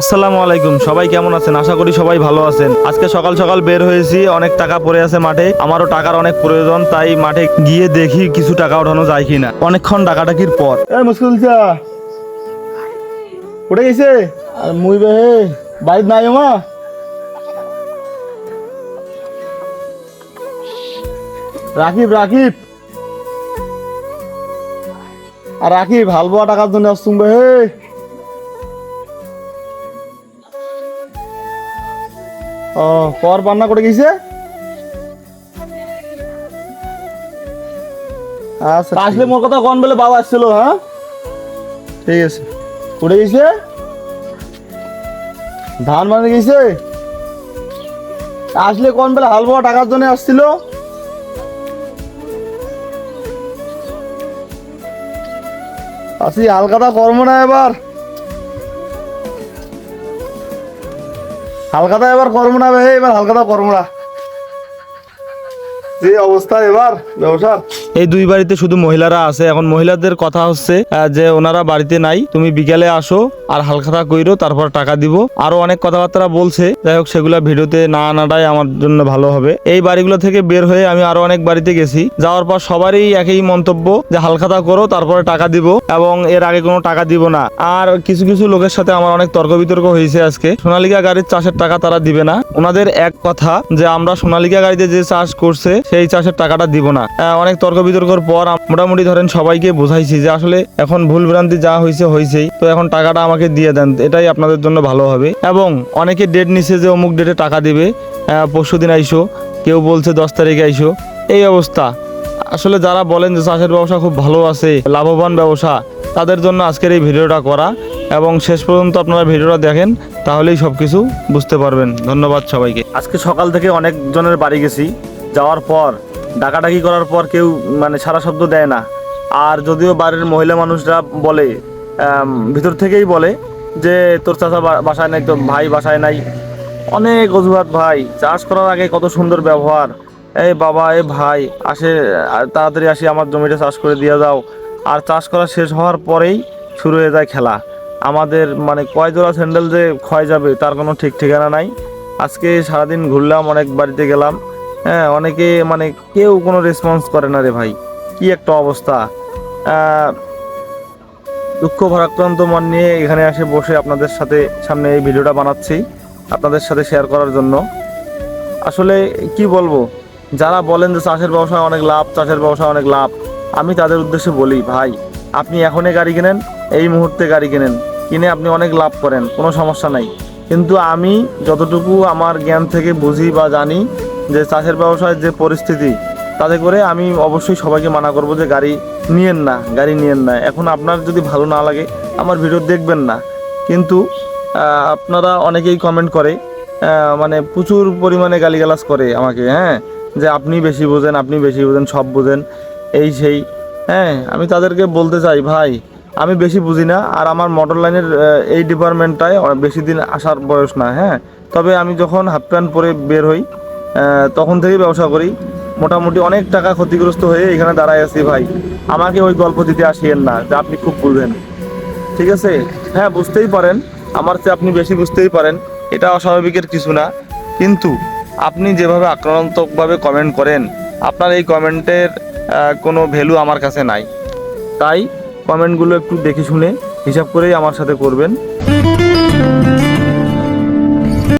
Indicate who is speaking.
Speaker 1: আসসালামু আলাইকুম। সবাই কেমন আছেন? আশা করি সবাই ভালো আছেন। আজকে সকাল সকাল বের হয়েছি অনেক টাকা পড়ে আছে মাঠে। আমারও টাকার অনেক প্রয়োজন তাই মাঠে গিয়ে দেখি কিছু টাকা ওঠানো যায় কিনা। অনেকক্ষণ ডাকাডাকির পর।
Speaker 2: এ মুশকিল চা। উঠে গেছে? আর মুই বে বাইর নাই মা। রাকিব রাকিব। আর রাকিব হালবোয়া টাকার জন্য আসছুম বে হে। ও পর পান্না করে গেছে? আচ্ছা আসলে মোর কথা কোন বলে বাবা আসছিল হ্যাঁ? ঠিক আছে। উঠে গেছে? ধান মানে গেছে? আসলে কোন বেলা হাল বোয়া টাকার জন্য আসছিল? আসি হালকাটা কর্ম না এবার। হালকাটা এবার করব না ভাই এবার হালকাটা করব না। যে অবস্থা এবার ব্যবসার
Speaker 1: এই দুই বাড়িতে শুধু মহিলারা আছে। এখন মহিলাদের কথা হচ্ছে যে ওনারা বাড়িতে নাই, তুমি বিকালে আসো আর হালখাতা কইরো, তারপর টাকা দিব। আরও অনেক কথাবার্তা বলছে, যাই হোক সেগুলা ভিডিওতে না আনাটাই আমার জন্য ভালো হবে। এই বাড়িগুলো থেকে বের হয়ে আমি আরও অনেক বাড়িতে গেছি। যাওয়ার পর সবারই একই মন্তব্য, যে হালখাতা করো, তারপরে টাকা দিব, এবং এর আগে কোনো টাকা দিব না। আর কিছু কিছু লোকের সাথে আমার অনেক তর্ক বিতর্ক হয়েছে আজকে। সোনালিকা গাড়ির চাষের টাকা তারা দিবে না। ওনাদের এক কথা, যে আমরা সোনালিকা গাড়িতে যে চাষ করছে, সেই চাষের টাকাটা দিব না। অনেক তর্ক বিতর্কর পর মোটামুটি ধরেন সবাইকে বোঝাইছি যে আসলে এখন ভুল ভ্রান্তি যা হয়েছে হয়েছেই তো এখন টাকাটা আমাকে দিয়ে দেন, এটাই আপনাদের জন্য ভালো হবে। এবং অনেকে ডেট নিছে যে অমুক ডেটে টাকা দিবে পরশু দিন আইসো, কেউ বলছে দশ তারিখে আইসো। এই অবস্থা। আসলে যারা বলেন যে চাষের ব্যবসা খুব ভালো আছে, লাভবান ব্যবসা, তাদের জন্য আজকের এই ভিডিওটা করা। এবং শেষ পর্যন্ত আপনারা ভিডিওটা দেখেন, তাহলেই সব কিছু বুঝতে পারবেন। ধন্যবাদ সবাইকে। আজকে সকাল থেকে অনেকজনের বাড়ি গেছি। যাওয়ার পর ডাকাডাকি করার পর কেউ মানে সারা শব্দ দেয় না। আর যদিও বাড়ির মহিলা মানুষরা বলে ভিতর থেকেই বলে যে, তোর চাচা বাসায় নাই, তোর ভাই বাসায় নাই। অনেক অজুহাত, ভাই। চাষ করার আগে কত সুন্দর ব্যবহার। এই বাবা এ ভাই, আসে তাড়াতাড়ি আসি, আমার জমিটা চাষ করে দিয়ে দাও আর চাষ করা শেষ হওয়ার পরেই শুরু হয়ে যায় খেলা। আমাদের মানে কয় জোড়া স্যান্ডেল যে ক্ষয় যাবে, তার কোনো ঠিক ঠিকানা নাই। আজকে সারাদিন ঘুরলাম, অনেক বাড়িতে গেলাম। হ্যাঁ অনেকে মানে কেউ কোনো রেসপন্স করে না রে ভাই। কি একটা অবস্থা। দুঃখ ভারাক্রান্ত মন নিয়ে এখানে এসে বসে আপনাদের সাথে সামনে এই ভিডিওটা বানাচ্ছি, আপনাদের সাথে শেয়ার করার জন্য। আসলে কি বলব, যারা বলেন যে চাষের ব্যবসায় অনেক লাভ, চাষের ব্যবসায় অনেক লাভ, আমি তাদের উদ্দেশ্যে বলি, ভাই, আপনি এখনই গাড়ি কেনেন, এই মুহূর্তে গাড়ি কেনেন। কিনে আপনি অনেক লাভ করেন, কোনো সমস্যা নাই। কিন্তু আমি যতটুকু আমার জ্ঞান থেকে বুঝি বা জানি যে চাষের ব্যবসায় যে পরিস্থিতি, তাতে করে আমি অবশ্যই সবাইকে মানা করব যে গাড়ি নিয়েন না, গাড়ি নিয়েন না। এখন আপনার যদি ভালো না লাগে, আমার ভিডিও দেখবেন না। কিন্তু আপনারা অনেকেই কমেন্ট করে মানে প্রচুর পরিমাণে গালিগালাজ করে আমাকে হ্যাঁ? যে আপনি বেশি বোঝেন, আপনি বেশি বোঝেন, সব বোঝেন, এই সেই হ্যাঁ? আমি তাদেরকে বলতে চাই, ভাই, আমি বেশি বুঝি না, আর আমার মোটর লাইনের এই ডিপার্টমেন্টটায় বেশি দিন আসার বয়স না হ্যাঁ? তবে আমি যখন হাফ প্যান্ট পরে বের হই তখন থেকেই ব্যবসা করি। মোটামুটি অনেক টাকা ক্ষতিগ্রস্ত হয়ে এখানে দাঁড়ায় আছি ভাই। আমাকে ওই গল্প দিতে আসিয়েন না, যে আপনি খুব বুঝেন ঠিক আছে? হ্যাঁ বুঝতেই পারেন। আমার চেয়ে আপনি বেশি বুঝতেই পারেন। এটা অস্বাভাবিকের কিছু না। কিন্তু আপনি যেভাবে আক্রান্তকভাবে কমেন্ট করেন, আপনার এই কমেন্টের কোনো ভ্যালু আমার কাছে নাই। তাই কমেন্টগুলো একটু দেখে শুনে হিসাব করেই আমার সাথে করবেন।